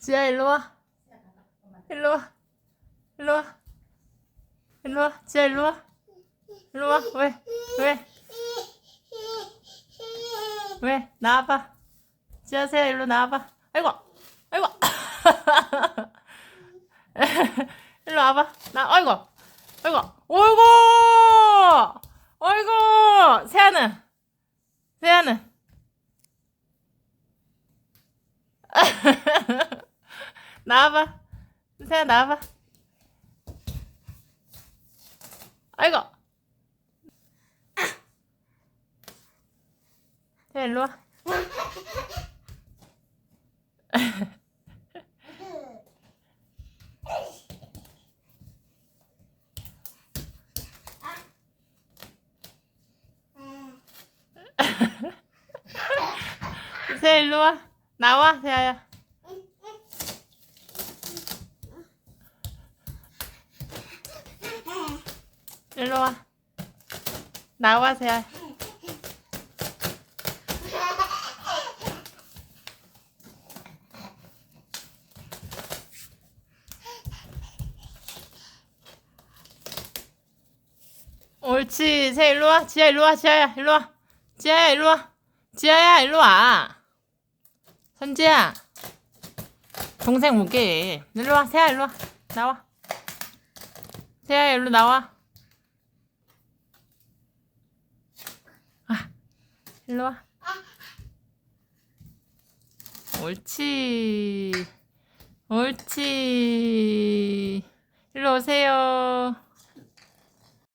지아 일로 와. 일로 와. 일로 와. 일로 와. 지아 일로 와. 일로 와. 왜? 왜? 왜? 나와봐. 지아 세야 일로 나와봐. 아이고. 아이고. 일로 와봐. 나 아이고. 아이고. 어이구. 어이구. 세아는. 세아는. 나와봐. 세아 나와봐. 아이고. 세아 일로 와. 세아 일로 와. 나와 세아야. 일로 와. 나와 세아. 옳지. 세 일로 와. 지아 일로 와. 지아야 일로 와. 지아야 일로 와. 지아야 일로 와. 선지야. 동생 오게. 일로 와. 세아 일로 와. 나와. 세아야 일로 나와. 일로 와. 옳지. 옳지.